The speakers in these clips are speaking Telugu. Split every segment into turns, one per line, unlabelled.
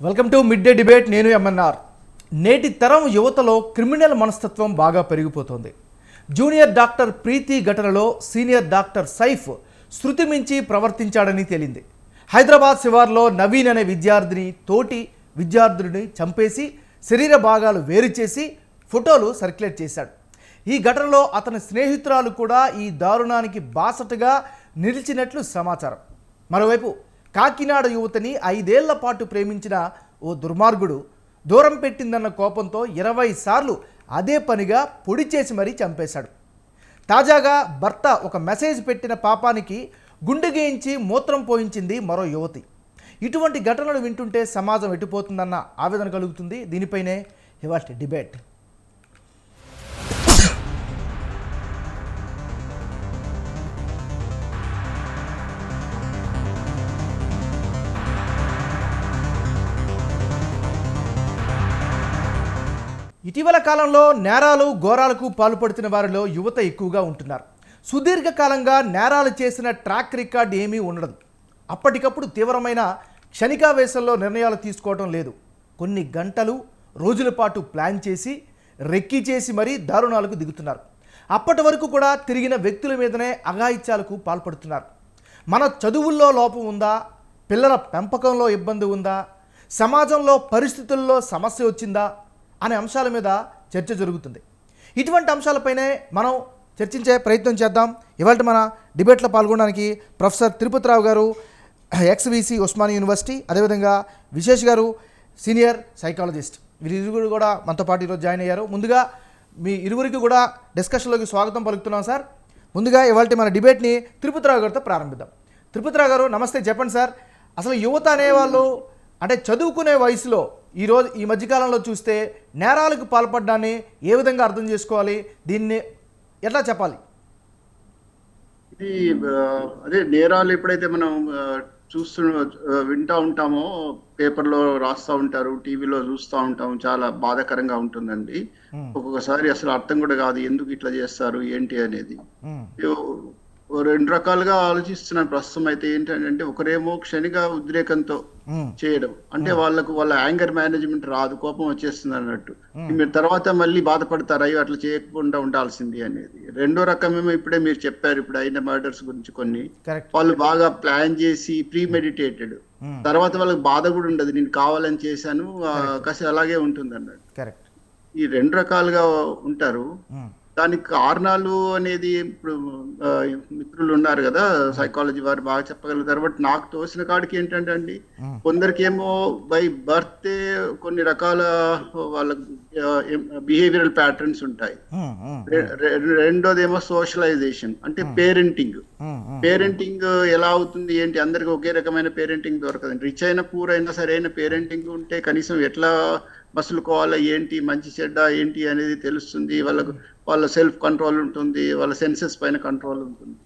Welcome to mid day debate నేను ఎంఎన్ఆర్ నేటి తరం యువతలో క్రిమినల్ మనస్తత్వం బాగా పెరిగిపోతుంది. జూనియర్ డాక్టర్ ప్రీతి ఘటనలో సీనియర్ డాక్టర్ సైఫ్ శృతి మించి ప్రవర్తించాడని తేలింది. హైదరాబాద్ శివార్లో నవీన్ అనే విద్యార్థిని తోటి విద్యార్థుడిని చంపేసి శరీర భాగాలు వేరు చేసి ఫోటోలు సర్క్యులేట్ చేశాడు. ఈ ఘటనలో అతని స్నేహితురాలు కూడా ఈ దారుణానికి బాసటగా నిలిచినట్లు సమాచారం. మరోవైపు కాకినాడ యువతిని ఐదేళ్ళ పాటు ప్రేమించిన ఓ దుర్మార్గుడు దూరం పెట్టిందన్న కోపంతో ఇరవై సార్లు అదే పనిగా పొడి చేసి మరీ చంపేశాడు. తాజాగా భర్త ఒక మెసేజ్ పెట్టిన పాపానికి గుండె గేయించి మూత్రం పోయించింది మరో యువతి. ఇటువంటి ఘటనలు వింటుంటే సమాజం ఎటుపోతుందన్న ఆవేదన కలుగుతుంది. దీనిపైనే ఇవాటి డిబేట్. ఇటీవల కాలంలో నేరాలు ఘోరాలకు పాల్పడుతున్న వారిలో యువత ఎక్కువగా ఉంటున్నారు. సుదీర్ఘకాలంగా నేరాలు చేసిన ట్రాక్ రికార్డ్ ఏమీ ఉండదు అప్పటికప్పుడు తీవ్రమైన క్షణికావేశంలో నిర్ణయాలు తీసుకోవడం లేదు. కొన్ని గంటలు రోజుల పాటు ప్లాన్ చేసి రెక్కి చేసి మరీ దారుణాలకు దిగుతున్నారు. అప్పటి వరకు కూడా తిరిగిన వ్యక్తుల మీదనే అఘాయిత్యాలకు పాల్పడుతున్నారు. మన చదువుల్లో లోపం ఉందా? పిల్లల పెంపకంలో ఇబ్బంది ఉందా? సమాజంలో పరిస్థితుల్లో సమస్య వచ్చిందా? అనే అంశాల మీద చర్చ జరుగుతుంది. ఇటువంటి అంశాలపైనే మనం చర్చించే ప్రయత్నం చేద్దాం. ఇవాళ మన డిబేట్లో పాల్గొనడానికి ప్రొఫెసర్ తిరుపతిరావు గారు ఎక్స్విసి ఉస్మానియా యూనివర్సిటీ అదేవిధంగా విశేష్ గారు సీనియర్ సైకాలజిస్ట్. వీరిరువురు కూడా మనతో పాటు ఈరోజు జాయిన్ అయ్యారు. ముందుగా మీ ఇరువురికి కూడా డిస్కషన్లోకి స్వాగతం పలుకుతున్నాం సార్. ముందుగా ఇవాళ మన డిబేట్ని తిరుపతిరావు గారితో ప్రారంభిద్దాం. తిరుపతిరావు గారు నమస్తే చెప్పండి సార్. అసలు యువత అనేవాళ్ళు అంటే చదువుకునే వయసులో ఈరోజు ఈ మధ్యకాలంలో చూస్తే నేరాలకు పాల్పడ్డాన్ని ఏ విధంగా అర్థం చేసుకోవాలి? దీన్ని ఎట్లా చెప్పాలి?
ఇది అదే నేరాలు ఎప్పుడైతే మనం చూస్తు వింటా ఉంటామో పేపర్లో రాస్తా ఉంటారు టీవీలో చూస్తూ ఉంటాం చాలా బాధాకరంగా ఉంటుందండి. ఒక్కొక్కసారి అసలు అర్థం కూడా కాదు ఎందుకు ఇట్లా చేస్తారు ఏంటి అనేది. రెండు రకాలుగా ఆలోచిస్తున్నాను ప్రస్తుతం అయితే ఏంటంటే ఒకరేమో క్షణిక ఉద్రేకంతో. చేయడం. అంటే వాళ్ళకు వాళ్ళ యాంగర్ మేనేజ్మెంట్ రాదు కోపం వచ్చేస్తుంది అన్నట్టు. మీరు తర్వాత మళ్ళీ బాధపడతారు? అయ్యో అట్లా చేయకుండా ఉండాల్సింది అనేది. రెండో రకమేమో ఇప్పుడే మీరు చెప్పారు ఇప్పుడు అయిన మర్డర్స్ గురించి కొన్ని. వాళ్ళు బాగా ప్లాన్ చేసి ప్రీ మెడిటేటెడ్. తర్వాత వాళ్ళకి బాధ కూడా ఉండదు నేను కావాలని చేశాను ఆ, కసి అలాగే ఉంటుంది అన్నట్టు ఈ రెండు రకాలుగా ఉంటారు. దానికి కారణాలు అనేది ఇప్పుడు మిత్రులు ఉన్నారు కదా సైకాలజీ వారు బాగా చెప్పగలుగుతారు. బట్ నాకు తోసిన కాడికి ఏంటంటే అండి. కొందరికి ఏమో బై బర్త్ కొన్ని రకాల వాళ్ళ బిహేవియరల్ ప్యాటర్న్స్ ఉంటాయి. రెండోది ఏమో సోషలైజేషన్ అంటే పేరెంటింగ్. పేరెంటింగ్ ఎలా అవుతుంది ఏంటి? అందరికి ఒకే రకమైన పేరెంటింగ్ దొరకదండి. రిచ్ అయిన పూర్ అయినా సరైన పేరెంటింగ్ ఉంటే కనీసం ఎట్లా మసులుకోవాలా ఏంటి మంచి చెడ్డ ఏంటి అనేది తెలుస్తుంది. వాళ్ళకు వాళ్ళ సెల్ఫ్ కంట్రోల్ ఉంటుంది వాళ్ళ సెన్సెస్ పైన కంట్రోల్ ఉంటుంది.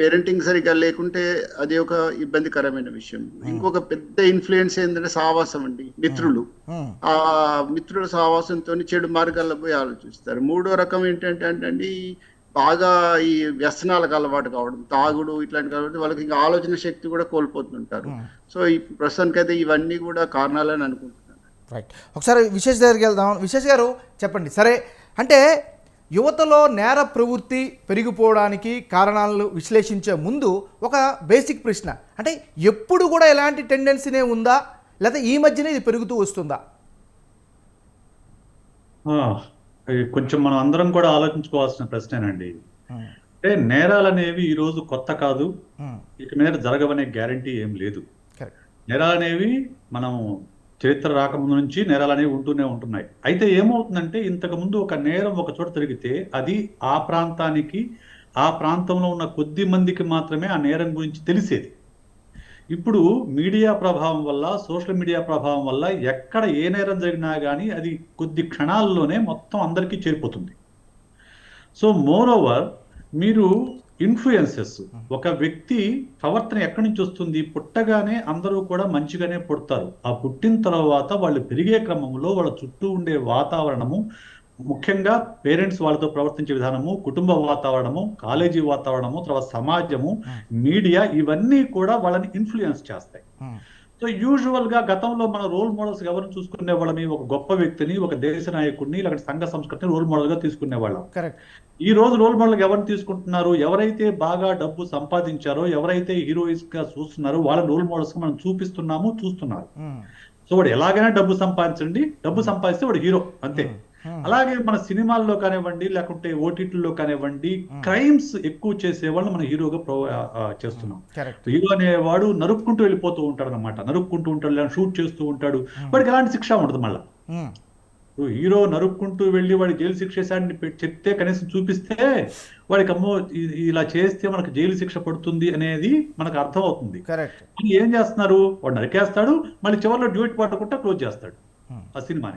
పేరెంటింగ్ సరిగ్గా లేకుంటే అది ఒక ఇబ్బందికరమైన విషయం. ఇంకొక పెద్ద ఇన్ఫ్లుయెన్స్ ఏంటంటే సావాసం అండి మిత్రులు.
మ్మ్.
ఆ మిత్రుల సావాసంతో చెడు మార్గాల్లో పోయి ఆలోచిస్తారు. మూడో రకం ఏంటంటే అండి బాగా ఈ వ్యసనాలకు అలవాటు కావడం తాగుడు ఇట్లాంటి కాబట్టి వాళ్ళకి ఇంకా ఆలోచన శక్తి కూడా కోల్పోతుంటారు. సో ఈ ప్రస్తుతానికైతే ఇవన్నీ కూడా కారణాలని అనుకుంటున్నాను.
రైట్ ఒకసారి విశేష్ దగ్గరికి వెళ్దాం. విశేష్ గారు చెప్పండి. సరే అంటే యువతలో నేర ప్రవృత్తి పెరిగిపోవడానికి కారణాలను విశ్లేషించే ముందు ఒక బేసిక్ ప్రశ్న. అంటే ఎప్పుడు కూడా ఎలాంటి టెండెన్సీనే ఉందా? లేకపోతే ఈ మధ్యనే ఇది పెరుగుతూ వస్తుందా?
కొంచెం మనం అందరం కూడా ఆలోచించుకోవాల్సిన ప్రశ్నేనండి అంటే నేరాలు అనేవి ఈ రోజు కొత్త కాదు. ఇక మీద జరగవనే గ్యారంటీ ఏం లేదు. నేరాలు అనేవి మనం చరిత్ర రాకముందు నుంచి నేరాలు అనేవి ఉంటూనే ఉంటున్నాయి. అయితే ఏమవుతుందంటే ఇంతకుముందు ఒక నేరం ఒక చోట జరిగితే అది ఆ ప్రాంతానికి ఆ ప్రాంతంలో ఉన్న కొద్ది మందికి మాత్రమే ఆ నేరం గురించి తెలిసేది. ఇప్పుడు మీడియా ప్రభావం వల్ల సోషల్ మీడియా ప్రభావం వల్ల ఎక్కడ ఏ నేరం జరిగినా కానీ అది కొద్ది క్షణాల్లోనే మొత్తం అందరికీ చేరిపోతుంది. సో మోర్ ఓవర్ మీరు ఇన్ఫ్లుయెన్సెస్ ఒక వ్యక్తి ప్రవర్తన ఎక్కడి నుంచి వస్తుంది? పుట్టగానే అందరూ కూడా మంచిగానే పుడతారు. ఆ పుట్టిన తర్వాత వాళ్ళు పెరిగే క్రమంలో వాళ్ళ చుట్టూ ఉండే వాతావరణము ముఖ్యంగా పేరెంట్స్ వాళ్ళతో ప్రవర్తించే విధానము కుటుంబ వాతావరణము కాలేజీ వాతావరణము తర్వాత సమాజము మీడియా ఇవన్నీ కూడా వాళ్ళని ఇన్ఫ్లుయెన్స్ చేస్తాయి. సో యూజువల్గా గతంలో మన రోల్ మోడల్స్ ఎవరిని చూసుకునే వాళ్ళని ఒక గొప్ప వ్యక్తిని ఒక దేశ నాయకుడిని లేకపోతే సంఘ సంస్కృతిని రోల్ మోడల్గా తీసుకునే వాళ్ళం.
కరెక్ట్
ఈ రోజు రోల్ మోడల్ ఎవరిని తీసుకుంటున్నారు? ఎవరైతే బాగా డబ్బు సంపాదించారో ఎవరైతే హీరోయిన్స్గా చూస్తున్నారో వాళ్ళ రోల్ మోడల్స్ మనం చూపిస్తున్నాము చూస్తున్నారు. సో వాడు ఎలాగైనా డబ్బు సంపాదించండి. డబ్బు సంపాదిస్తే వాడు హీరో అంతే. అలాగే మన సినిమాల్లో కానివ్వండి లేకుంటే ఓటీటీల్లో కానివ్వండి క్రైమ్స్ ఎక్కువ చేసే వాళ్ళు మన హీరోగా చేస్తున్నాం. హీరో అనేవాడు నరుక్కుంటూ వెళ్ళిపోతూ ఉంటాడు అనమాట నరుక్కుంటూ ఉంటాడు లేదా షూట్ చేస్తూ ఉంటాడు. వాడికి ఎలాంటి శిక్ష ఉండదు మళ్ళా. హీరో నరుక్కుంటూ వెళ్ళి వాడి జైలు శిక్ష వేశాడని పె- చెప్తే కనీసం చూపిస్తే వాడికి అమ్మో ఇలా చేస్తే మనకు జైలు శిక్ష పడుతుంది అనేది మనకు అర్థం అవుతుంది ఏం చేస్తున్నారు? వాడు నరికేస్తాడు మళ్ళీ చివరిలో డ్యూట్ పాడకుండా క్లోజ్ చేస్తాడు. ఆ సినిమాని.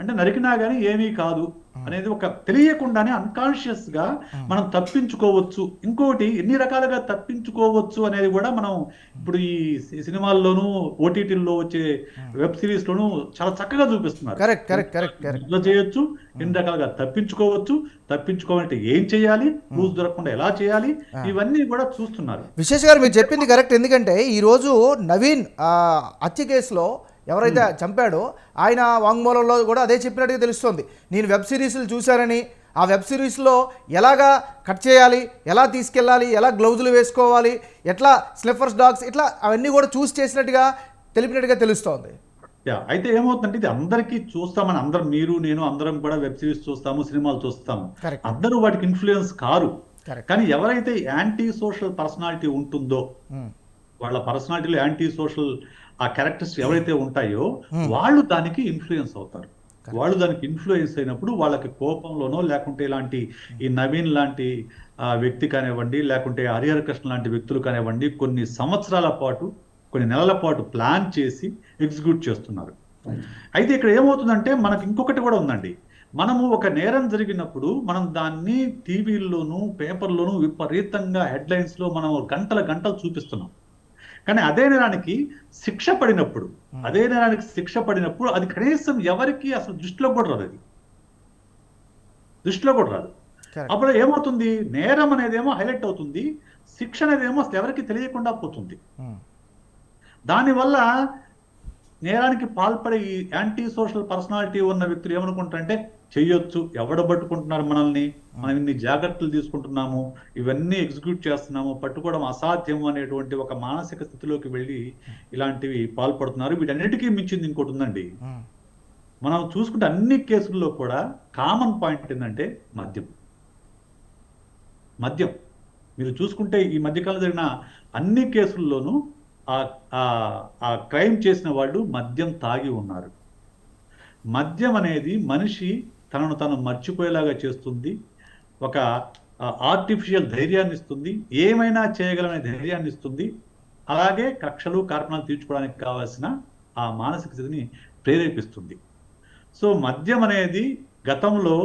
అంటే నరికినా గానీ ఏమీ కాదు అనేది ఒక తెలియకుండానే అన్కాన్షియస్గా మనం తప్పించుకోవచ్చు. ఇంకోటి ఎన్ని రకాలుగా తప్పించుకోవచ్చు అనేది కూడా మనం ఇప్పుడు ఈ సినిమాల్లోనూ ఓటీటీల్లో వచ్చే వెబ్ సిరీస్ లోను చాలా చక్కగా చూపిస్తున్నారు.
Correct correct correct correct.
ఇట్లా చేయొచ్చు ఎన్ని రకాలుగా తప్పించుకోవచ్చు తప్పించుకోవాలంటే ఏం చేయాలి రూల్స్ దొరకకుండా ఎలా చేయాలి ఇవన్నీ కూడా చూస్తున్నారు.
విశేష్ గారు మీరు చెప్పింది కరెక్ట్. ఎందుకంటే ఈరోజు నవీన్ ఆ, హత్య కేసులో ఎవరైతే చంపాడో ఆయన వాంగ్మూలంలో కూడా అదే చెప్పినట్టుగా తెలుస్తోంది. నేను వెబ్ సిరీస్లు చూశానని ఆ వెబ్ సిరీస్లో ఎలాగా కట్ చేయాలి ఎలా తీసుకెళ్ళాలి ఎలా గ్లౌజులు వేసుకోవాలి ఎట్లా స్లిఫర్స్ డాగ్స్ ఇట్లా అవన్నీ కూడా చూసి చేసినట్టుగా తెలిపినట్టుగా తెలుస్తోంది.
యా అయితే ఏమవుతుందంటే ఇది అందరికీ చూస్తామని అందరం మీరు నేను అందరం కూడా వెబ్ సిరీస్ చూస్తాము సినిమాలు చూస్తాము. అందరూ వాటికి ఇన్ఫ్లుయెన్స్ కారు. కానీ ఎవరైతే యాంటీ సోషల్ పర్సనాలిటీ ఉంటుందో వాళ్ళ పర్సనాలిటీలో యాంటీ సోషల్ ఆ క్యారెక్టర్స్ ఎవరైతే ఉంటాయో వాళ్ళు దానికి ఇన్ఫ్లుయెన్స్ అవుతారు. వాళ్ళు దానికి ఇన్ఫ్లుయెన్స్ అయినప్పుడు వాళ్ళకి కోపంలోనో లేకుంటే ఇలాంటి ఈ నవీన్ లాంటి వ్యక్తి కానివ్వండి లేకుంటే హరిహర కృష్ణ లాంటి వ్యక్తులు కానివ్వండి కొన్ని సంవత్సరాల పాటు కొన్ని నెలల పాటు ప్లాన్ చేసి ఎగ్జిక్యూట్ చేస్తున్నారు. అయితే ఇక్కడ ఏమవుతుందంటే మనకి ఇంకొకటి కూడా ఉందండి. మనము ఒక నేరం జరిగినప్పుడు మనం దాన్ని టీవీల్లోనూ పేపర్లోనూ విపరీతంగా హెడ్లైన్స్లో మనం గంటల గంటలు చూపిస్తున్నాం. కానీ అదే నేరానికి శిక్ష పడినప్పుడు అదే నేరానికి శిక్ష పడినప్పుడు అది కనీసం ఎవరికి అసలు దృష్టిలో కూడా రాదు అది. దృష్టిలో కూడా రాదు. అప్పుడు ఏమవుతుంది? నేరం అనేదేమో హైలైట్ అవుతుంది. శిక్ష అనేదేమో అసలు ఎవరికి తెలియకుండా పోతుంది. దానివల్ల నేరానికి పాల్పడే ఈ యాంటీ సోషల్ పర్సనాలిటీ ఉన్న వ్యక్తులు ఏమనుకుంటారంటే చెయ్యొచ్చు ఎవడ పట్టుకుంటున్నారు మనల్ని? మనం ఇన్ని జాగ్రత్తలు తీసుకుంటున్నాము ఇవన్నీ ఎగ్జిక్యూట్ చేస్తున్నాము పట్టుకోవడం అసాధ్యం అనేటువంటి ఒక మానసిక స్థితిలోకి వెళ్ళి ఇలాంటివి పాల్పడుతున్నారు. వీటన్నిటికీ మించింది ఇంకోటి ఉందండి. మనం చూసుకుంటే అన్ని కేసుల్లో కూడా కామన్ పాయింట్ ఏంటంటే మద్యం. మద్యం. మీరు చూసుకుంటే ఈ మధ్యకాలం జరిగిన అన్ని కేసుల్లోనూ ఆ క్రైమ్ చేసిన వాళ్ళు మద్యం తాగి ఉన్నారు. మద్యం అనేది మనిషి తనను తను మర్చిపోయేలాగా చేస్తుంది. ఒక ఆర్టిఫిషియల్ ధైర్యాన్ని ఇస్తుంది ఏమైనా చేయగలనే ధైర్యాన్ని ఇస్తుంది అలాగే కక్షలు కార్పణాలు తీర్చుకోవడానికి కావాల్సిన ఆ మానసిక స్థితిని ప్రేరేపిస్తుంది. సో మద్యం అనేది గతంలో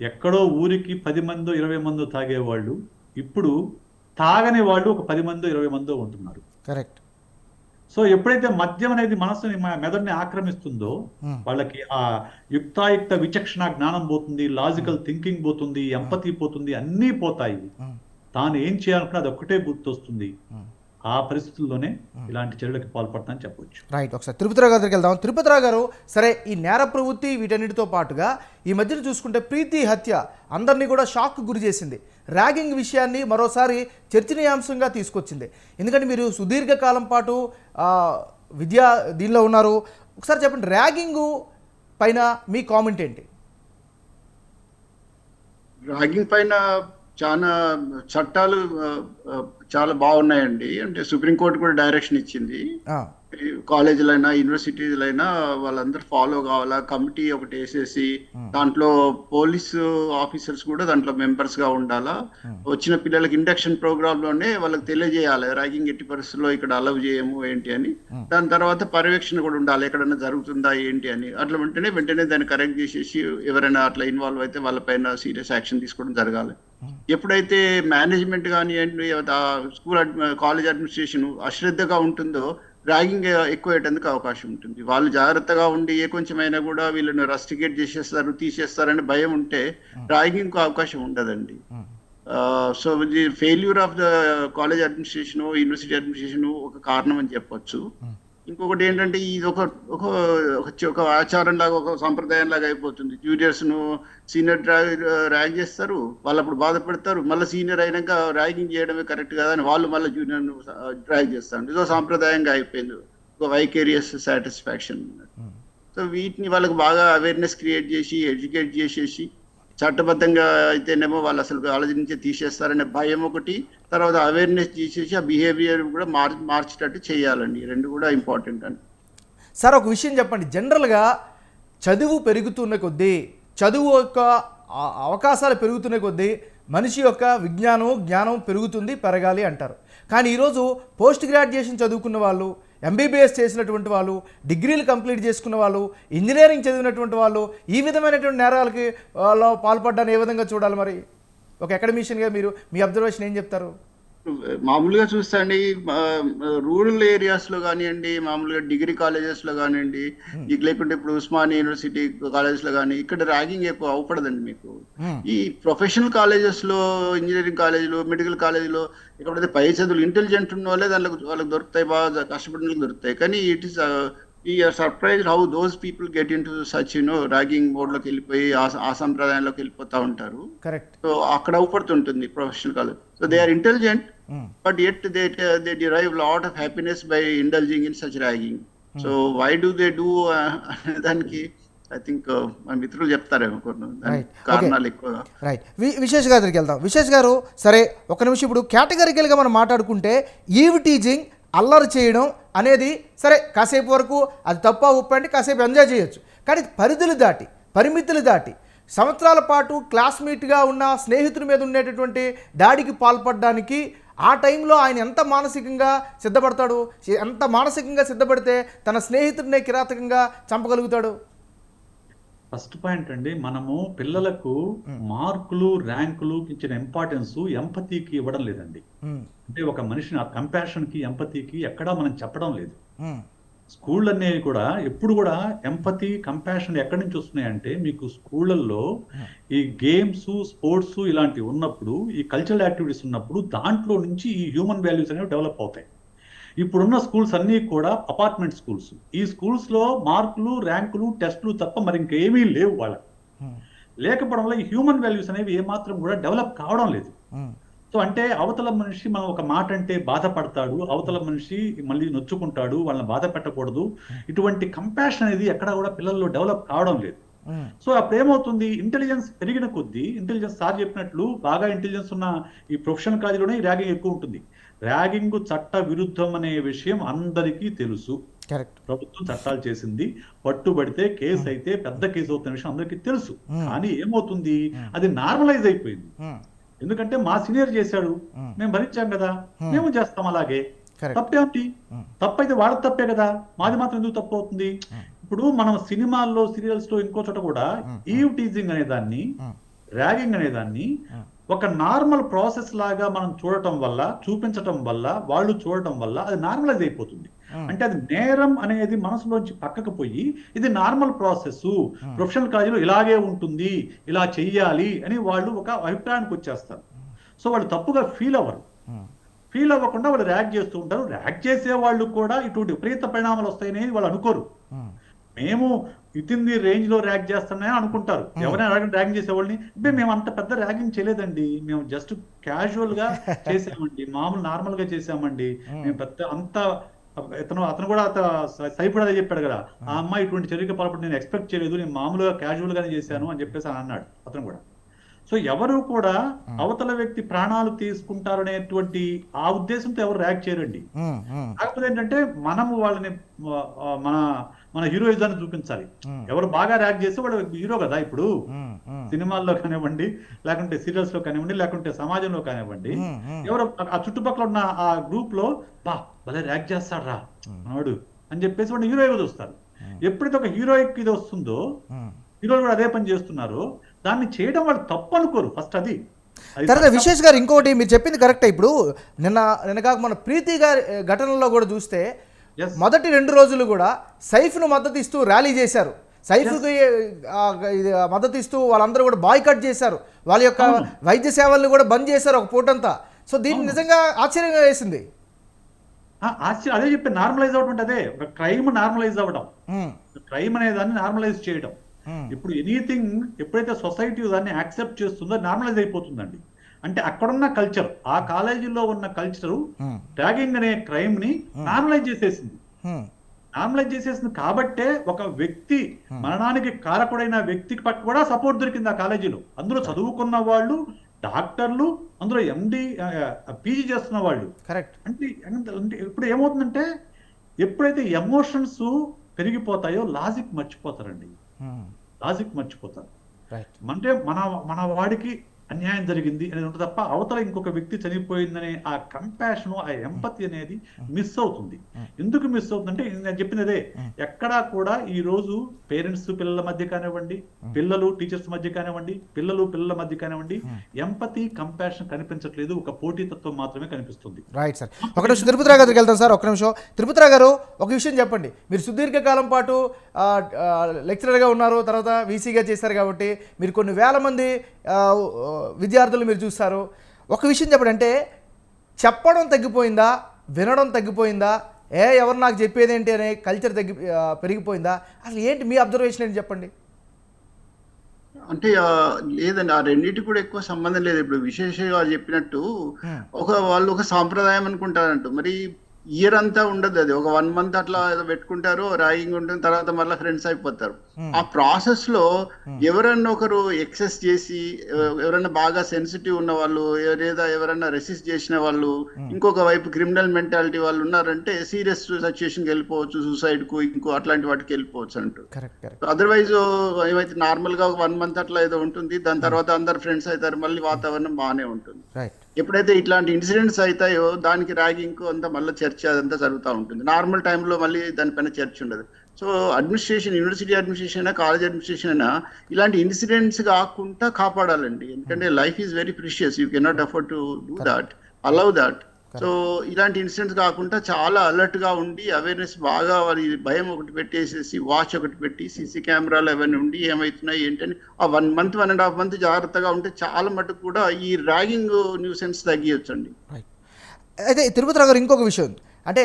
ఎక్కడో ఊరికి పది మందో ఇరవై మందో తాగేవాళ్ళు. ఇప్పుడు తాగని వాళ్ళు ఒక పది మందో ఇరవై మందో ఉంటున్నారు.
కరెక్ట్.
సో ఎప్పుడైతే మద్యం అనేది మనసుని మన మెదడుని ఆక్రమిస్తుందో వాళ్ళకి ఆ యుక్తాయుక్త విచక్షణ జ్ఞానం పోతుంది లాజికల్ థింకింగ్ పోతుంది ఎంపతి పోతుంది అన్నీ పోతాయి. తాను ఏం చేయాలనుకున్నా అది ఒక్కటే గుర్తొస్తుంది. ఆ పరిస్థితుల్లోనే ఇలాంటి చర్యలకు పాల్పడతానని చెప్పొచ్చు.
రైట్ ఒకసారి తిరుపతిరావు గారి దగ్గరికి వెళ్దాం. తిరుపతిరావు గారు సరే ఈ నేర ప్రవృత్తి వీటన్నిటితో పాటుగా ఈ మధ్యన చూసుకుంటే ప్రీతి హత్య అందరినీ కూడా షాక్ గురి చేసింది. ర్యాగింగ్ విషయాన్ని మరోసారి చర్చనీయాంశంగా తీసుకొచ్చింది. ఎందుకంటే మీరు సుదీర్ఘకాలం పాటు ఆ, విద్యా దీనిలో ఉన్నారు. ఒకసారి చెప్పండి ర్యాగింగ్ పైన మీ కామెంట్ ఏంటి?
ర్యాగింగ్ పైన చాలా చట్టాలు చాలా బాగున్నాయండి. అంటే సుప్రీంకోర్టు కూడా డైరెక్షన్ ఇచ్చింది. కాలేజీలైనా యూనివర్సిటీలైనా వాళ్ళందరూ ఫాలో కావాలా? కమిటీ ఒకటి వేసేసి దాంట్లో పోలీసు ఆఫీసర్స్ కూడా దాంట్లో మెంబర్స్గా ఉండాలా వచ్చిన పిల్లలకి ఇండక్షన్ ప్రోగ్రామ్లోనే వాళ్ళకి తెలియజేయాలి. ర్యాగింగ్ ఎట్టి పరిస్థితుల్లో ఇక్కడ అలవ్ చేయము ఏంటి అని. దాని తర్వాత పర్యవేక్షణ కూడా ఉండాలి. ఎక్కడైనా జరుగుతుందా ఏంటి అని. అట్లా వెంటనే వెంటనే దాన్ని కరెక్ట్ చేసేసి ఎవరైనా అట్లా ఇన్వాల్వ్ అయితే వాళ్ళపైన సీరియస్ యాక్షన్ తీసుకోవడం జరగాలి. ఎప్పుడైతే మేనేజ్మెంట్ కానివ్వండి స్కూల్ కాలేజ్ అడ్మినిస్ట్రేషన్ అశ్రద్ధగా ఉంటుందో ర్యాగింగ్ ఎక్కువ అయ్యేందుకు అవకాశం ఉంటుంది. వాళ్ళు జాగ్రత్తగా ఉండి ఏ కొంచెమైనా కూడా వీళ్ళని రస్టికేట్ చేసేస్తారు తీసేస్తారని భయం ఉంటే ర్యాగింగ్ అవకాశం ఉండదండి. So the failure of the college administration university administration ఒక కారణం అని చెప్పొచ్చు ఇంకొకటి ఏంటంటే ఇది ఒక ఒక ఒక ఆచారం లాగా ఒక సంప్రదాయం లాగా అయిపోతుంది. జూనియర్స్ను సీనియర్ ర్యాగ్ చేస్తారు వాళ్ళు అప్పుడు బాధపడతారు మళ్ళీ సీనియర్ అయినాక ర్యాగింగ్ చేయడమే కరెక్ట్ కదా అని వాళ్ళు మళ్ళీ జూనియర్ను డ్రాగ్ చేస్తారు. ఇదో సాంప్రదాయంగా అయిపోయింది. ఒక వైకేరియస్ సాటిస్ఫాక్షన్. సో వీటిని వాళ్ళకి బాగా అవేర్నెస్ క్రియేట్ చేసి ఎడ్యుకేట్ చేసేసి చట్టబద్ధంగా అయితేనేమో వాళ్ళు అసలు కాలేజీ నుంచి తీసేస్తారనే భయం ఒకటి తర్వాత అవేర్నెస్ తీసేసి ఆ బిహేవియర్ కూడా మార్ మార్చేటట్టు చేయాలండి. రెండు కూడా ఇంపార్టెంట్ అండి.
సార్ ఒక విషయం చెప్పండి. జనరల్గా చదువు పెరుగుతున్న కొద్దీ చదువు యొక్క అవకాశాలు పెరుగుతున్న కొద్దీ మనిషి యొక్క విజ్ఞానం జ్ఞానం పెరుగుతుంది పెరగాలి అంటారు. కానీ ఈరోజు పోస్ట్ గ్రాడ్యుయేషన్ చదువుకున్న వాళ్ళు ఎంబీబీఎస్ చేసినటువంటి వాళ్ళు డిగ్రీలు కంప్లీట్ చేసుకున్న వాళ్ళు ఇంజనీరింగ్ చదివినటువంటి వాళ్ళు ఈ విధమైనటువంటి నేరాలకి వాళ్ళు పాల్పడ్డాన్ని ఏ విధంగా చూడాలి మరి? ఒక అకాడమిషియన్గా మీరు మీ అబ్జర్వేషన్ ఏం చెప్తారు?
మామూలుగా చూస్తే అండి రూరల్ ఏరియాస్లో కానివ్వండి మామూలుగా డిగ్రీ కాలేజెస్లో కానివ్వండి ఇక లేకుంటే ఇప్పుడు ఉస్మానియా యూనివర్సిటీ కాలేజెస్లో కానీ ఇక్కడ ర్యాగింగ్ ఎక్కువ అవపడదండి మీకు. ఈ ప్రొఫెషనల్ కాలేజెస్లో ఇంజనీరింగ్ కాలేజీలో మెడికల్ కాలేజీలో ఎక్కడైతే పై చదువులు ఇంటెలిజెంట్ ఉన్న వాళ్ళే దాంట్లో వాళ్ళకి దొరుకుతాయి బాగా కష్టపడిన దొరుకుతాయి. కానీ it is a surprise how those people get in to such you know ragging మోడ్లోకి వెళ్ళిపోయి ఆ- సంప్రదాయంలోకి వెళ్ళిపోతా ఉంటారు.
కరెక్ట్
సో అక్కడ అవుపడుతుంటుంది professional college so they are intelligent but yet they they derive lot of happiness by indulging in such ragging. So why do they do uh, దానికి ఐ థింక్ మా మిత్రులు చెప్తారేమో కొన్ని. కారణాలు ఎక్కువగా
రైట్ వి విశేష్ గారి దగ్గరికి వెళ్దాం. విశేష్ గారు సరే ఒక నిమిషం ఇప్పుడు కేటగిరికల్గా మనం మాట్లాడుకుంటే ఈవ్ టీజింగ్ అల్లరి చేయడం అనేది సరే కాసేపు వరకు అది తప్ప ఉప్పు అంటే కాసేపు ఎంజాయ్ చేయొచ్చు. కానీ పరిధులు దాటి పరిమితులు దాటి సంవత్సరాల పాటు క్లాస్మేట్గా ఉన్న స్నేహితుడి మీద ఉండేటటువంటి దాడికి పాల్పడడానికి ఆ టైంలో ఆయన ఎంత మానసికంగా సిద్ధపడతాడు? ఎంత మానసికంగా సిద్ధపడితే తన స్నేహితుడినే కిరాతకంగా చంపగలుగుతాడు?
ఫస్ట్ పాయింట్ అండి మనము పిల్లలకు మార్కులు ర్యాంకులు ఇచ్చిన ఇంపార్టెన్స్ ఎంపతికి ఇవ్వడం లేదండి. అంటే ఒక మనిషిని ఆ కంపాషన్కి ఎంపతికి ఎక్కడా మనం చెప్పడం లేదు. స్కూళ్ళు అనేవి కూడా ఎప్పుడు కూడా ఎంపతి కంపాషన్ ఎక్కడి నుంచి వస్తున్నాయంటే మీకు స్కూళ్ళల్లో ఈ గేమ్స్ స్పోర్ట్స్ ఇలాంటివి ఉన్నప్పుడు ఈ కల్చరల్ యాక్టివిటీస్ ఉన్నప్పుడు దాంట్లో నుంచి ఈ హ్యూమన్ వాల్యూస్ అనేవి డెవలప్ అవుతాయి. ఇప్పుడున్న స్కూల్స్ అన్నీ కూడా అపార్ట్మెంట్ స్కూల్స్. ఈ స్కూల్స్లో మార్కులు ర్యాంకులు టెస్టులు తప్ప మరి ఇంకేమీ లేవు వాళ్ళకి. లేకపోవడం వల్ల ఈ హ్యూమన్ వాల్యూస్ అనేవి ఏమాత్రం కూడా డెవలప్ కావడం లేదు. సో అంటే అవతల మనిషి మనం ఒక మాట అంటే బాధపడతాడు అవతల మనిషి మళ్ళీ నొచ్చుకుంటాడు వాళ్ళని బాధ పెట్టకూడదు. ఇటువంటి కంపాషన్ అనేది ఎక్కడ కూడా పిల్లల్లో డెవలప్ కావడం లేదు. సో అప్పుడు ఏమవుతుంది ఇంటెలిజెన్స్ పెరిగిన కొద్దీ ఇంటెలిజెన్స్ సార్ చెప్పినట్లు బాగా ఇంటెలిజెన్స్ ఉన్న ఈ ప్రొఫెషనల్ కాలేజీలోనే ఈ ర్యాగింగ్ ఎక్కువ ఉంటుంది. ర్యాగింగ్ చట్ట విరుద్ధం అనే విషయం అందరికీ తెలుసు ప్రభుత్వం చట్టాలు చేసింది పట్టుబడితే కేసు అయితే పెద్ద కేసు అవుతున్న విషయం అందరికీ తెలుసు. కానీ ఏమవుతుంది అది నార్మలైజ్ అయిపోయింది ఎందుకంటే మా సీనియర్ చేశాడు. మేము భరించాం కదా. మేము చేస్తాం అలాగే తప్పేమిటి. తప్పైతే వాళ్ళ తప్పే కదా మాది మాత్రం ఎందుకు తప్పు అవుతుంది. ఇప్పుడు మనం సినిమాల్లో సీరియల్స్లో ఇంకో చోట కూడా. ఈవ్ టీజింగ్ అనే దాన్ని. ర్యాగింగ్ అనే దాన్ని. ఒక నార్మల్ ప్రాసెస్ లాగా మనం చూడటం వల్ల చూపించటం వల్ల వాళ్ళు చూడటం వల్ల అది నార్మలైజ్ అయిపోతుంది. అంటే అది నేరం అనేది మనసులోంచి పక్కకు పోయి ఇది నార్మల్ ప్రాసెస్. ప్రొఫెషనల్ కాలేజీలో ఇలాగే ఉంటుంది ఇలా చెయ్యాలి అని వాళ్ళు ఒక అభిప్రాయానికి వచ్చేస్తారు. సో వాళ్ళు తప్పుగా ఫీల్ అవ్వరు. ఫీల్ అవ్వకుండా వాళ్ళు ర్యాక్ చేస్తూ ఉంటారు. ర్యాక్ చేసే వాళ్ళు కూడా ఇటువంటి విపరీత పరిణామాలు వస్తాయని వాళ్ళు అనుకోరు.
ఉమ్,
మేము వితిన్ ది రేంజ్లో ర్యాక్ చేస్తున్నాయని అనుకుంటారు. ఎవరైనా ర్యాగింగ్ చేసేవాళ్ళని "అబ్బే, మేము. అంత పెద్ద ర్యాగింగ్ చేయలేదండి. మేము జస్ట్ క్యాజువల్గా చేసామండి. మామూలు నార్మల్గా చేసామండి. మేము. పెద్ద అంత ఇతను అతను కూడా సైపుడు అదే చెప్పాడు కదా. ఆ అమ్మాయి ఇటువంటి చర్యకి పాల్పడి నేను ఎక్స్పెక్ట్ చేయలేదు. నేను మామూలుగా క్యాజువల్ గానే చేశాను అని చెప్పేసి అని అన్నాడు అతను కూడా. సో ఎవరు కూడా అవతల వ్యక్తి ప్రాణాలు తీసుకుంటారనేటువంటి ఆ ఉద్దేశంతో ఎవరు ర్యాక్ చేయరండి. కాకపోతే ఏంటంటే మనము వాళ్ళని మన మన హీరోయిజాన్ని చూపించాలి. ఎవరు బాగా ర్యాక్ చేస్తే వాడు హీరో కదా ఇప్పుడు. సినిమాల్లో కానివ్వండి లేకుంటే సీరియల్స్లో కానివ్వండి లేకుంటే సమాజంలో కానివ్వండి ఎవరు ఆ- చుట్టుపక్కల ఉన్న ఆ గ్రూప్లో బా భలే ర్యాక్ చేస్తాడ్రా మనవాడు అని చెప్పేసి వాడు హీరోగా చూస్తారు. ఎప్పుడైతే ఒక హీరోయిక్ ఇది వస్తుందో. హీరోలు కూడా అదే పని చేస్తున్నారు దాన్ని చేయడం వాళ్ళు తప్పు అనుకోరు ఫస్ట్ అది
తర్వాత విశేష్ గారు ఇంకోటి మీరు చెప్పింది కరెక్టే ఇప్పుడు నిన్న నిన్న కాక మన ప్రీతి గారి ఘటనలో కూడా చూస్తే. మొదటి రెండు రోజులు కూడా సైఫ్ను మద్దతు ఇస్తూ ర్యాలీ చేశారు. సైఫ్కి మద్దతు ఇస్తూ వాళ్ళందరూ కూడా బాయ్కట్ చేశారు. వాళ్ళ యొక్క. వైద్య సేవల్ని కూడా బంద్ చేశారు ఒక పూటంతా. సో దీన్ని నిజంగా ఆశ్చర్యంగా వేసింది.
ఆశ్చర్యం అదే చెప్పి నార్మలైజ్ అవ్వడం అంటే అదే. ఒక క్రైమ్ నార్మలైజ్ అవ్వడం క్రైమ్ అనే దాన్ని నార్మలైజ్ చేయడం ఇప్పుడు ఎనీథింగ్ ఎప్పుడైతే సొసైటీ దాన్ని యాక్సెప్ట్ చేస్తుందో నార్మలైజ్ అయిపోతుందండి. అంటే అక్కడున్న కల్చర్ ఆ కాలేజీలో ఉన్న కల్చరు ట్యాగింగ్ అనే క్రైమ్ని నార్మలైజ్ చేసేసింది. నార్మలైజ్ చేసేసింది కాబట్టే ఒక వ్యక్తి మరణానికి కారకుడైన వ్యక్తికి పట్ల కూడా సపోర్ట్ దొరికింది ఆ కాలేజీలో. అందులో చదువుకున్న వాళ్ళు డాక్టర్లు అందులో ఎండి పీజీ చేస్తున్న వాళ్ళు.
కరెక్ట్
అంటే అంటే ఇప్పుడు ఏమవుతుందంటే ఎప్పుడైతే ఎమోషన్స్ పెరిగిపోతాయో లాజిక్ మర్చిపోతారండి. లాజిక్ మర్చిపోతారు. అంటే మన మన వాడికి అన్యాయం జరిగింది అనేది ఉంటుంది తప్ప అవతల ఇంకొక వ్యక్తి చనిపోయిందనే ఆ కంపాషన్ ఆ ఎంపతి అనేది మిస్ అవుతుంది. ఎందుకు మిస్ అవుతుందంటే నేను చెప్పింది అదే ఎక్కడా కూడా ఈ రోజు పేరెంట్స్ పిల్లల మధ్య కానివ్వండి పిల్లలు టీచర్స్ మధ్య కానివ్వండి పిల్లలు పిల్లల మధ్య కానివ్వండి ఎంపతి కంపాషన్ కనిపించట్లేదు. ఒక పోటీతత్వం మాత్రమే కనిపిస్తుంది.
రైట్ సార్ ఒక నిమిషం తిరుపతిరావు గారికి వెళ్తాం సార్ ఒక నిమిషం. తిరుపతిరావు గారు ఒక విషయం చెప్పండి. మీరు సుదీర్ఘకాలం పాటు లెక్చరర్గా ఉన్నారు. తర్వాత వీసీగా చేశారు కాబట్టి మీరు కొన్ని వేల మంది విద్యార్థులు మీరు చూస్తారు. ఒక విషయం చెప్పండి అంటే చెప్పడం తగ్గిపోయిందా? వినడం తగ్గిపోయిందా? ఏ ఎవరు నాకు చెప్పేది ఏంటి అనే కల్చర్ తగ్గి పెరిగిపోయిందా? అసలు ఏంటి మీ అబ్జర్వేషన్ ఏంటి చెప్పండి.
అంటే లేదండి ఆ రెండింటికి కూడా ఎక్కువ సంబంధం లేదు. ఇప్పుడు విశేష గారు చెప్పినట్టు ఒక వాళ్ళు ఒక సాంప్రదాయం అనుకుంటారంట. మరి ఇయర్ అంతా ఉండదు అది. ఒక వన్ మంత్ అట్లా ఏదో పెట్టుకుంటారు ర్యాగింగ్ ఉంటుంది తర్వాత మళ్ళీ ఫ్రెండ్స్ అయిపోతారు. ఆ ప్రాసెస్లో ఎవరన్నా ఒకరు ఎక్సెస్ చేసి ఎవ- ఎవరన్నా బాగా సెన్సిటివ్ ఉన్న వాళ్ళు లేదా ఎవరన్నా రెసిస్ట్ చేసిన వాళ్ళు ఇంకొక వైపు క్రిమినల్ మెంటాలిటీ వాళ్ళు ఉన్నారంటే సీరియస్ సిచ్యుయేషన్కి వెళ్ళిపోవచ్చు సూసైడ్కు ఇంకో అట్లాంటి వాటికి వెళ్ళిపోవచ్చు అంటూ. అదర్వైజ్ ఏమైతే నార్మల్గా ఒక వన్ మంత్ అట్లా ఏదో ఉంటుంది దాని తర్వాత అందరు ఫ్రెండ్స్ అవుతారు మళ్ళీ వాతావరణం బాగానే ఉంటుంది. ఎప్పుడైతే ఇట్లాంటి ఇన్సిడెంట్స్ అవుతాయో దానికి ర్యాగింగ్ అంతా మళ్ళీ చర్చ అదంతా జరుగుతూ ఉంటుంది. నార్మల్ టైంలో మళ్ళీ దానిపైన చర్చ ఉండదు. సో అడ్మినిస్ట్రేషన్ యూనివర్సిటీ అడ్మినిస్ట్రేషన్ అయినా కాలేజ్ అడ్మినిస్ట్రేషన్ అయినా ఇలాంటి ఇన్సిడెంట్స్ కాకుండా కాపాడాలండి. ఎందుకంటే life is very precious. You cannot afford to do that allow that. So ఇలాంటి ఇన్సిడెంట్స్ కాకుండా చాలా అలర్ట్గా ఉండి అవేర్నెస్ బాగా వారి భయం ఒకటి పెట్టేసేసి వాచ్ ఒకటి పెట్టి సీసీ కెమెరాలు అవన్నీ ఉండి ఏమవుతున్నాయి ఏంటని ఆ one month one and half month జాగ్రత్తగా ఉంటే చాలా మటుకు కూడా ఈ ర్యాగింగ్ న్యూసెన్స్ తగ్గియొచ్చండి.
అయితే తిరుపతిరావు గారు ఇంకొక విషయం ఉంది. అంటే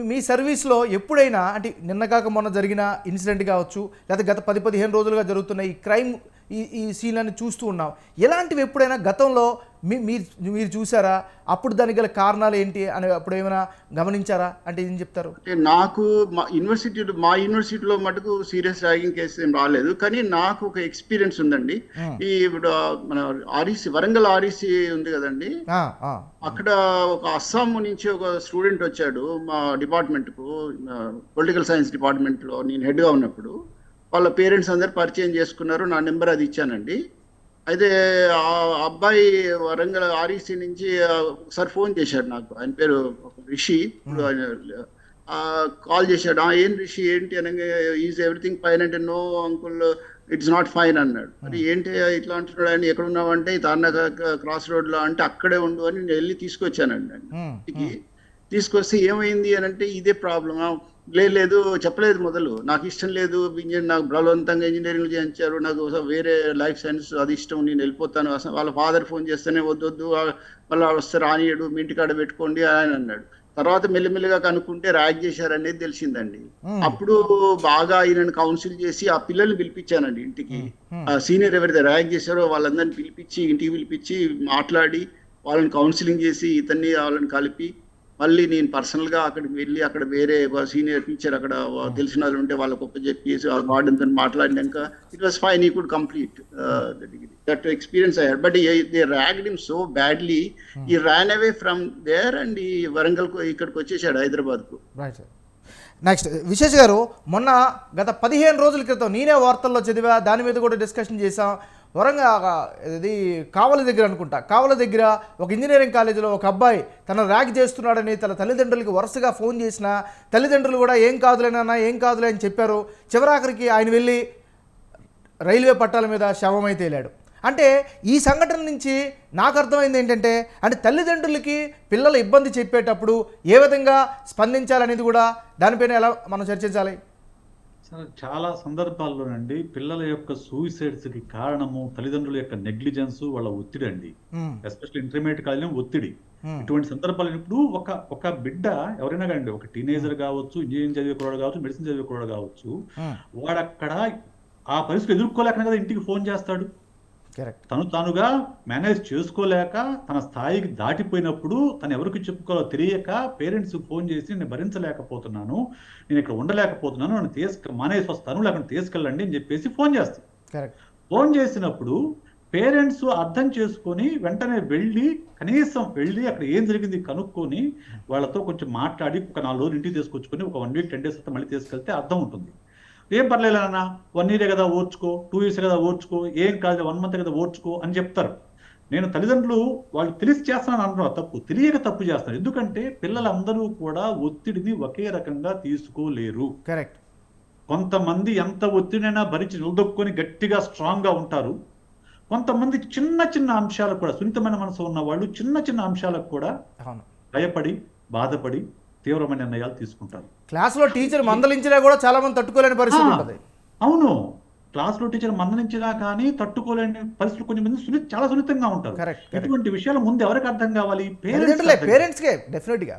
మీ- సర్వీస్లో ఎప్పుడైనా అంటే నిన్న కాక మొన్న జరిగిన ఇన్సిడెంట్ కావచ్చు లేదా గత పది పదిహేను రోజులుగా జరుగుతున్న ఈ క్రైమ్ ఈ ఈ సీన్లను చూస్తూ ఉన్నాం. ఎలాంటివి ఎప్పుడైనా గతంలో మీ మీరు మీరు చూసారా? అప్పుడు దానికి గల కారణాలు ఏంటి? అని అప్పుడు ఏమైనా గమనించారా? అంటే ఏం చెప్తారు?
అంటే నాకు మా యూనివర్సిటీలో మా యూనివర్సిటీలో మటుకు సీరియస్ ర్యాగింగ్ కేసు ఏం రాలేదు. కానీ నాకు ఒక ఎక్స్పీరియన్స్ ఉందండి. ఈ ఇప్పుడు మన ఆర్ఈసి వరంగల్ ఆర్ఈసి ఉంది కదండి. అక్కడ ఒక అస్సాం నుంచి ఒక స్టూడెంట్ వచ్చాడు మా డిపార్ట్మెంట్కు పొలిటికల్ సైన్స్ డిపార్ట్మెంట్లో నేను హెడ్గా ఉన్నప్పుడు. వాళ్ళ పేరెంట్స్ అందరు పరిచయం చేసుకున్నారు. నా నెంబర్ అది ఇచ్చానండి. అయితే ఆ అబ్బాయి వరంగల్ ఆర్ఈసీ నుంచి ఒకసారి ఫోన్ చేశాడు నాకు. ఆయన పేరు రిషి. ఇప్పుడు ఆయన కాల్ చేశాడు. "ఆ, ఏం రిషి? ఏంటి? అనగా ఈజ్ ఎవ్రీథింగ్ ఫైన్ అంటే no uncle it's not fine అన్నాడు. మరి ఏంటి ఇట్లా అంటున్నాడు? ఆయన ఎక్కడ ఉన్నావంటే తార్నా క్రాస్ రోడ్లో అంటే అక్కడే ఉండు అని నేను వెళ్ళి తీసుకొచ్చానండి. తీసుకొస్తే ఏమైంది? అని అంటే ఇదే ప్రాబ్లమ్. లేదు లేదు చెప్పలేదు మొదలు. నాకు ఇష్టం లేదు ఇంజనీర్ నాకు బలవంతంగా ఇంజనీరింగ్ చేయించారు నాకు వేరే లైఫ్ సైన్స్ అది ఇష్టం నేను వెళ్ళిపోతాను అసలు వాళ్ళ ఫాదర్ ఫోన్ చేస్తేనే వద్దు వద్దు ఆ- మళ్ళీ వస్తే రానియడు మీ ఇంటికాడ పెట్టుకోండి అని అన్నాడు. తర్వాత మెల్లిమెల్లిగా కనుక్కుంటే ర్యాక్ చేశారనేది తెలిసిందండి. అప్పుడు బాగా ఈయనను కౌన్సిల్ చేసి ఆ పిల్లల్ని పిలిపించానండి ఇంటికి. ఆ సీనియర్ ఎవరైతే ర్యాక్ చేశారో వాళ్ళందరిని పిలిపించి ఇంటికి పిలిపించి మాట్లాడి వాళ్ళని కౌన్సిలింగ్ చేసి ఇతన్ని వాళ్ళని కలిపి మళ్ళీ నేను పర్సనల్గా అక్కడికి వెళ్ళి అక్కడ వేరే సీనియర్ టీచర్ అక్కడ తెలిసిన వాళ్ళు ఉంటే వాళ్ళకి ఒప్ప చెప్పి వార్డెన్తో మాట్లాడినాక it was fine he could complete that experience అయ్యారు but they ragged him so badly he ran away from there and he వరంగల్కు ఇక్కడికి వచ్చేసాడు హైదరాబాద్కు
రైట్ సార్ నెక్స్ట్ విశేష్ గారు మొన్న గత పదిహేను రోజుల క్రితం నేనే వార్తల్లో చదివా దాని మీద కూడా డిస్కషన్ చేసాం వరంగా ఇది కావల దగ్గర అనుకుంటా. కావల దగ్గర ఒక ఇంజనీరింగ్ కాలేజీలో ఒక అబ్బాయి తన ర్యాక్ చేస్తున్నాడని తన తల్లిదండ్రులకి వరుసగా ఫోన్ చేసిన తల్లిదండ్రులు కూడా ఏం కాదులేనన్నా ఏం కాదులే అని చెప్పారు. చివరాఖరికి ఆయన వెళ్ళి రైల్వే పట్టాల మీద శవమై తేలాడు. అంటే ఈ సంఘటన నుంచి నాకు అర్థమైంది ఏంటంటే అంటే తల్లిదండ్రులకి పిల్లల ఇబ్బంది చెప్పేటప్పుడు ఏ విధంగా స్పందించాలనేది కూడా దానిపైన ఎలా మనం చర్చించాలి?
సార్ చాలా సందర్భాల్లోనండి పిల్లల యొక్క సూసైడ్స్కి కారణము తల్లిదండ్రుల యొక్క నెగ్లిజెన్స్ వాళ్ళ ఒత్తిడి అండి. ఎస్పెషల్లీ ఇంటర్మీడియట్ కాలంలో ఒత్తిడి. ఇటువంటి సందర్భాలు ఇప్పుడు ఒక ఒక బిడ్డ ఎవరైనా కానీ ఒక టీనేజర్ కావచ్చు ఇంజనీరింగ్ చదివే కురాడు కావచ్చు మెడిసిన్ చదివే కురాడు కావచ్చు
ఉమ్,
వాడు అక్కడ ఆ పరిస్థితి ఎదుర్కోలేక కదా ఇంటికి ఫోన్ చేస్తాడు. తను తానుగా మేనేజ్ చేసుకోలేక తన స్థాయికి దాటిపోయినప్పుడు తను ఎవరికి చెప్పుకోవాలో తెలియక పేరెంట్స్ ఫోన్ చేసి నేను భరించలేకపోతున్నాను నేను ఇక్కడ ఉండలేకపోతున్నాను నన్ను తీసుకు మానేసి వస్తాను లేకపోతే తీసుకెళ్ళండి అని చెప్పేసి ఫోన్ చేస్తాను ఫోన్ చేసినప్పుడు పేరెంట్స్ అర్థం చేసుకొని వెంటనే వెళ్ళి కనీసం వెళ్ళి అక్కడ ఏం జరిగింది కనుక్కొని వాళ్ళతో కొంచెం మాట్లాడి ఒక నాలుగు రోజులు ఇంటికి తీసుకొచ్చుకొని ఒక వన్ వీక్ టెన్ డేస్ మళ్ళీ తీసుకెళ్తే అర్థం ఉంటుంది. ఏం పర్లేదు అన్న వన్ ఇయర్ కదా ఓర్చుకో టూ ఇయర్స్ కదా ఓర్చుకో ఏం కాదు వన్ మంత్ కదా ఓర్చుకో అని చెప్తారు. నేను తల్లిదండ్రులు వాళ్ళు తెలిసి చేస్తున్నాను అంటున్నారు తప్పు తెలియక తప్పు చేస్తారు ఎందుకంటే పిల్లలందరూ కూడా ఒత్తిడిని ఒకే రకంగా తీసుకోలేరు.
కరెక్ట్
కొంతమంది ఎంత ఒత్తిడైనా భరించి నిలదొక్కుని గట్టిగా స్ట్రాంగ్గా ఉంటారు. కొంతమంది చిన్న చిన్న అంశాలకు కూడా సున్నితమైన మనసు ఉన్న వాళ్ళు చిన్న చిన్న అంశాలకు కూడా భయపడి బాధపడి తీవ్రమైన నిర్ణయాలు తీసుకుంటారు.
క్లాస్లో టీచర్ మందలించినా కూడా చాలా మంది తట్టుకోలేని పరిస్థితి ఉంటుంది.
అవును. క్లాస్లో టీచర్ మందలించినా కానీ తట్టుకోలేని పరిస్థితులు కొంచెం మంది సున్ని చాలా సున్నితంగా ఉంటారు. ఇటువంటి విషయాలు ముందు ఎవరికి అర్థం కావాలి? పేరెంట్స్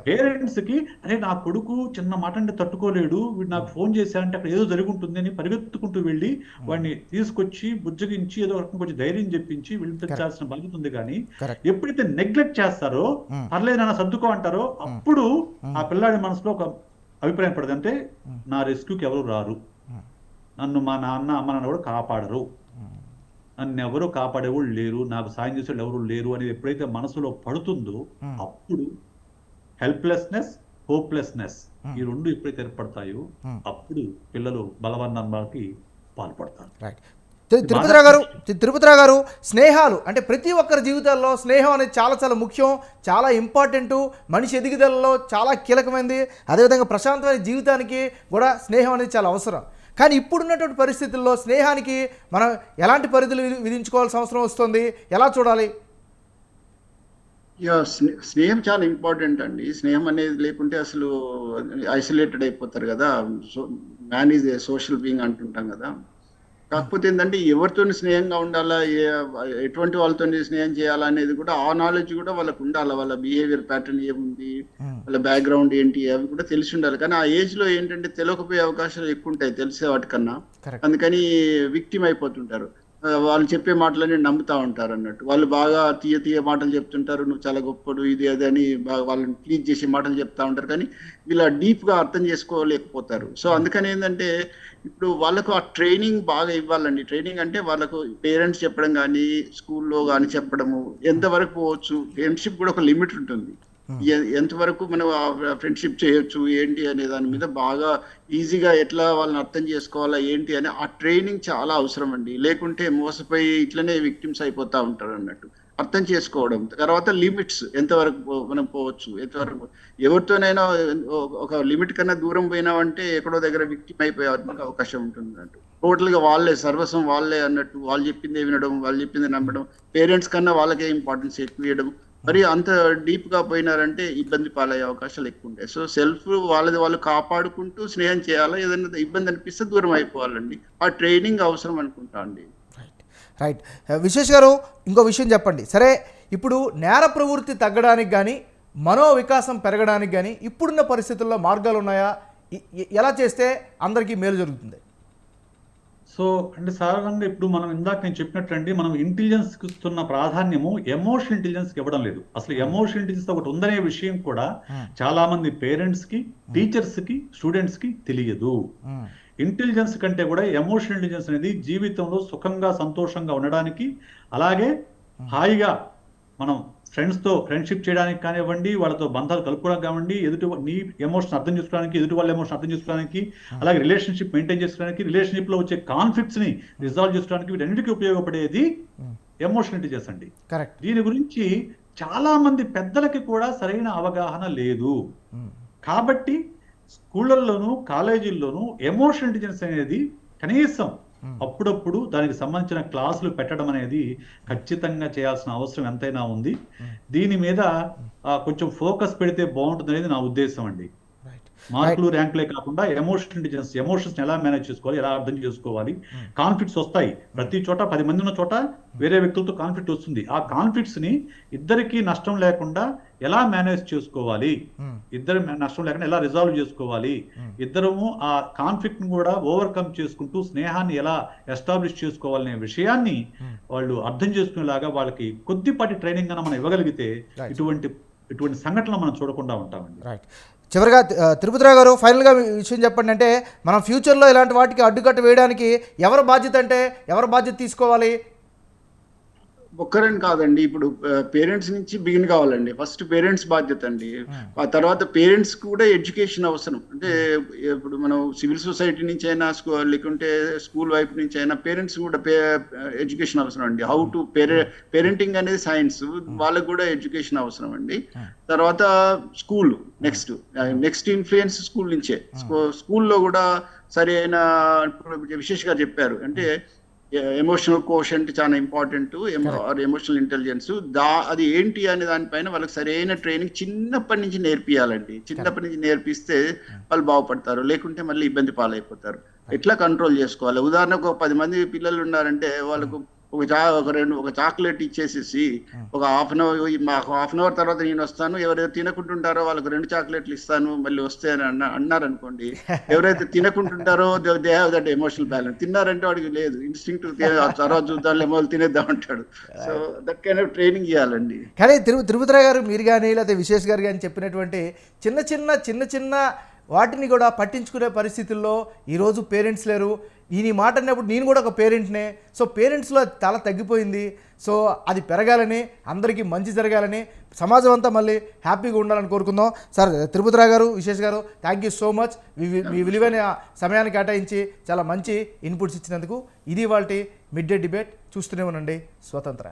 పేరెంట్స్కి
అరే నా కొడుకు చిన్న మాట అంటే తట్టుకోలేడు వీడు నాకు ఫోన్ చేశారంటే అక్కడ ఏదో జరిగి ఉంటుంది అని పరిగెత్తుకుంటూ వెళ్ళి వాడిని తీసుకొచ్చి బుజ్జగించి ఏదో రకం కొంచెం ధైర్యం చెప్పించి వెళ్ళిపించాల్సిన బాధ్యత ఉంది కానీ ఎప్పుడైతే నెగ్లెక్ట్ చేస్తారో
Hmm.
పర్లేదు నాన్న సర్దుకో అంటారో అప్పుడు ఆ పిల్లాడి మనసులో ఒక అభిప్రాయం పడదు. అంటే నా రెస్క్యూకి ఎవరు రారు? నన్ను మా నాన్న అమ్మ నాన్న కూడా కాపాడరు. నన్ను ఎవరు కాపాడేవాళ్ళు లేరు. నాకు సాయం చేసే ఎవరు లేరు అనేది ఎప్పుడైతే మనసులో పడుతుందో. అప్పుడు హెల్ప్లెస్నెస్ హోప్లెస్నెస్. ఈ రెండు ఎప్పుడైతే ఏర్పడతాయో. అప్పుడు పిల్లలు బలవన్నానికి పాల్పడతారు.
తిరుపతిరావు గారు తిరుపతిరావు గారు స్నేహాలు అంటే ప్రతి ఒక్కరి జీవితాల్లో స్నేహం అనేది చాలా చాలా ముఖ్యం చాలా ఇంపార్టెంట్ మనిషి ఎదుగుదలలో చాలా కీలకమైనది అదేవిధంగా ప్రశాంతమైన జీవితానికి కూడా స్నేహం అనేది చాలా అవసరం. కానీ ఇప్పుడున్నటువంటి పరిస్థితుల్లో స్నేహానికి మనం ఎలాంటి పరిధులు విధి- విధించుకోవాల్సిన అవసరం వస్తుంది? ఎలా చూడాలి?
యా స్నే- స్నేహం చాలా ఇంపార్టెంట్ అండి. స్నేహం అనేది లేకుంటే అసలు ఐసోలేటెడ్ అయిపోతారు కదా. So man is a social being అంటుంటాం కదా. కాకపోతే ఏంటంటే ఎవరితో స్నేహంగా ఉండాలా ఎటువంటి వాళ్ళతో స్నేహం చేయాలా అనేది కూడా ఆ నాలెడ్జ్ కూడా వాళ్ళకు ఉండాలి. వాళ్ళ బిహేవియర్ ప్యాటర్న్ ఏముంది వాళ్ళ బ్యాక్గ్రౌండ్ ఏంటి అవి కూడా తెలిసి ఉండాలి. కానీ ఆ ఏజ్లో ఏంటంటే తెలియకపోయే అవకాశాలు ఎక్కువ ఉంటాయి తెలిసే వాటికన్నా. అందుకని విక్టిమ్ అయిపోతుంటారు. వాళ్ళు చెప్పే మాటలన్నీ నమ్ముతా ఉంటారు అన్నట్టు. వాళ్ళు బాగా తీయ తీయ మాటలు చెప్తుంటారు నువ్వు చాలా గొప్పడు ఇది అది అని బాగా వాళ్ళని ప్లీజ్ చేసే మాటలు చెప్తా ఉంటారు. కానీ వీళ్ళ డీప్గా అర్థం చేసుకోలేకపోతారు. సో అందుకని ఏంటంటే ఇప్పుడు వాళ్ళకు ఆ ట్రైనింగ్ బాగా ఇవ్వాలండి. ట్రైనింగ్ అంటే వాళ్ళకు పేరెంట్స్ చెప్పడం కానీ స్కూల్లో కానీ చెప్పడము ఎంతవరకు పోవచ్చు ఫ్రెండ్షిప్ కూడా ఒక లిమిట్ ఉంటుంది. ఎంతవరకు మనం ఫ్రెండ్షిప్ చేయొచ్చు ఏంటి అనే దాని మీద బాగా ఈజీగా ఎట్లా వాళ్ళని అర్థం చేసుకోవాలా ఏంటి అని ఆ ట్రైనింగ్ చాలా అవసరం అండి. లేకుంటే మోసపోయి ఇట్లనే విక్టిమ్స్ అయిపోతా ఉంటారు అన్నట్టు. అర్థం చేసుకోవడం తర్వాత లిమిట్స్ ఎంతవరకు మనం పోవచ్చు ఎంతవరకు ఎవరితోనైనా ఒక- లిమిట్ కన్నా దూరం పోయినామంటే ఎక్కడో దగ్గర విక్టిమ్ అయిపోయే అవకాశం ఉంటుంది అన్నట్టు టోటల్గా వాళ్ళే సర్వస్వం వాళ్ళే అన్నట్టు వాళ్ళు చెప్పిందే వినడం వాళ్ళు చెప్పిందే నమ్మడం పేరెంట్స్ కన్నా వాళ్ళకే ఇంపార్టెన్స్ ఎక్కువ ఇవ్వడం మరి అంత డీప్గా పోయినారంటే ఇబ్బంది పాలయ్యే అవకాశాలు ఎక్కువ ఉంటాయి. సో సెల్ఫ్ వాళ్ళది వాళ్ళు కాపాడుకుంటూ స్నేహం చేయాలా? ఏదైనా ఇబ్బంది అనిపిస్తే దూరం అయిపోవాలండి. ఆ ట్రైనింగ్ అవసరం అనుకుంటా అండి.
రైట్ విశేష్ గారు ఇంకో విషయం చెప్పండి. సరే ఇప్పుడు నేర ప్రవృత్తి తగ్గడానికి కానీ మనో వికాసం పెరగడానికి కానీ ఇప్పుడున్న పరిస్థితుల్లో మార్గాలు ఉన్నాయా? ఎలా చేస్తే అందరికీ మేలు జరుగుతుంది?
సో అంటే సాధారణంగా ఇప్పుడు మనం ఇందాక నేను చెప్పినట్లండి మనం ఇంటెలిజెన్స్ ఇస్తున్న ప్రాధాన్యము ఎమోషన్ ఇంటెలిజెన్స్కి ఇవ్వడం లేదు. అసలు ఎమోషన్ ఇంటెలిజెన్స్ ఒకటి ఉందనే విషయం కూడా చాలా మంది పేరెంట్స్కి టీచర్స్కి స్టూడెంట్స్కి తెలియదు. ఇంటెలిజెన్స్ కంటే కూడా ఎమోషనల్ ఇంటెలిజెన్స్ అనేది జీవితంలో సుఖంగా సంతోషంగా ఉండడానికి అలాగే హాయిగా మనం ఫ్రెండ్స్తో ఫ్రెండ్షిప్ చేయడానికి కానివ్వండి వాళ్ళతో బంధాలు కలుపుకోవడానికి కానివ్వండి ఎదుటి నీ ఎమోషన్ అర్థం చేసుకోవడానికి ఎదుటి వాళ్ళ ఎమోషన్ అర్థం చేసుకోవడానికి అలాగే రిలేషన్షిప్ మెయింటైన్ చేసుకోవడానికి రిలేషన్షిప్లో వచ్చే కాన్ఫ్లిక్ట్స్ని రిజాల్వ్ చేసుకోవడానికి వీటన్నిటికీ ఉపయోగపడేది ఎమోషనల్ ఇంటెలిజెన్స్ అండి.
కరెక్ట్
దీని గురించి చాలా మంది పెద్దలకి కూడా సరైన అవగాహన లేదు. కాబట్టి స్కూళ్ళల్లోనూ కాలేజీల్లోనూ ఎమోషన్ ఇంటెలిజెన్స్ అనేది కనీసం. అప్పుడప్పుడు దానికి సంబంధించిన క్లాసులు పెట్టడం అనేది ఖచ్చితంగా చేయాల్సిన అవసరం ఎంతైనా ఉంది. దీని మీద కొంచెం ఫోకస్ పెడితే బాగుంటుంది అనేది నా ఉద్దేశం అండి. మార్కులు ర్యాంకులే కాకుండా ఎమోషన్ ఇంటెలిజెన్స్ ఎమోషన్స్ ఎలా మేనేజ్ చేసుకోవాలి ఎలా అర్థం చేసుకోవాలి కాన్ఫ్లిక్ట్స్ వస్తాయి. ప్రతి చోట పది మంది ఉన్న చోట వేరే వ్యక్తులతో కాన్ఫ్లిక్ట్ వస్తుంది. ఆ కాన్ఫ్లిక్ట్స్ని ఇద్దరికి నష్టం లేకుండా ఎలా మేనేజ్ చేసుకోవాలి. ఇద్దరు నష్టం లేకుండా ఎలా రిజాల్వ్ చేసుకోవాలి? ఇద్దరము ఆ కాన్ఫ్లిక్ట్ని కూడా ఓవర్కమ్ చేసుకుంటూ స్నేహాన్ని ఎలా ఎస్టాబ్లిష్ చేసుకోవాలనే విషయాన్ని వాళ్ళు అర్థం చేసుకునేలాగా వాళ్ళకి కొద్దిపాటి ట్రైనింగ్ మనం ఇవ్వగలిగితే. ఇటువంటి ఇటువంటి సంఘటనలు మనం చూడకుండా ఉంటామండి.
రైట్ చివరిగా తిరుపతిరావు గారు ఫైనల్గా విషయం చెప్పండి అంటే మనం ఫ్యూచర్లో ఇలాంటి వాటికి అడ్డుకట్ట వేయడానికి ఎవరి బాధ్యత అంటే ఎవరు బాధ్యత తీసుకోవాలి?
ఒక్కరని కాదండి. ఇప్పుడు పేరెంట్స్ నుంచి బిగిన్ కావాలండి. ఫస్ట్ పేరెంట్స్ బాధ్యత అండి ఆ తర్వాత పేరెంట్స్ కూడా ఎడ్యుకేషన్ అవసరం. అంటే ఇప్పుడు మనం సివిల్ సొసైటీ నుంచి అయినా లేకుంటే స్కూల్ వైపు నుంచి అయినా పేరెంట్స్ కూడా ఎడ్యుకేషన్ అవసరం అండి. హౌ టు పేరె పేరెంటింగ్ అనేది సైన్స్. వాళ్ళకు కూడా ఎడ్యుకేషన్ అవసరం అండి. తర్వాత school next. Next influence school నుంచే. స్కూల్లో కూడా సరి అయిన ఇప్పుడు విశేష్ గారు చెప్పారు. అంటే ఎమోషనల్ కోషంట్ చాలా ఇంపార్టెంట్ ఎమోషనల్ ఇంటెలిజెన్స్ దా అది ఏంటి అనే దానిపైన వాళ్ళకి సరైన ట్రైనింగ్ చిన్నప్పటి నుంచి నేర్పియాలండి. చిన్నప్పటి నుంచి నేర్పిస్తే వాళ్ళు బాగుపడతారు. లేకుంటే మళ్ళీ ఇబ్బంది పాలైపోతారు. ఎట్లా కంట్రోల్ చేసుకోవాలి? ఉదాహరణకు ఒక పది మంది పిల్లలు ఉన్నారంటే వాళ్ళకు ఒక చా ఒక రెండు ఒక చాక్లెట్ ఇచ్చేసేసి ఒక హాఫ్ అన్ అవర్ మాకు హాఫ్ అన్ అవర్ తర్వాత నేను వస్తాను. ఎవరైతే తినకుంటుంటారో వాళ్ళకి రెండు చాక్లెట్లు ఇస్తాను మళ్ళీ వస్తే అని అన్న అన్నారు అనుకోండి ఎవరైతే తినకుంటుంటారో they have that emotional balance తిన్నారంటే వాడికి లేదు. ఇన్స్టింక్ట్ తర్వాత చూద్దాం ఏమో తినేద్దాం అంటాడు. So that kind of training ఇవ్వాలండి
కానీ తిరు తిరుపతిరావు గారు మీరు కానీ లేకపోతే విశేష్ గారు కానీ చెప్పినటువంటి చిన్న చిన్న చిన్న చిన్న వాటిని కూడా పట్టించుకునే పరిస్థితుల్లో ఈరోజు పేరెంట్స్ లేరు. ఈయన ఈ మాట అన్నప్పుడు నేను కూడా ఒక పేరెంట్నే. సో పేరెంట్స్లో చాలా తగ్గిపోయింది. సో అది పెరగాలని అందరికీ మంచి జరగాలని సమాజం అంతా మళ్ళీ హ్యాపీగా ఉండాలని కోరుకుందాం. సార్ తిరుపతిరావు గారు విశేష్ గారు థ్యాంక్ యూ సో మచ్ మీ మీ విలువైన సమయాన్ని కేటాయించి చాలా మంచి ఇన్పుట్స్ ఇచ్చినందుకు ఇది వాళ్ళ మిడ్ డే డిబేట్ చూస్తూనే ఉండండి. స్వతంత్ర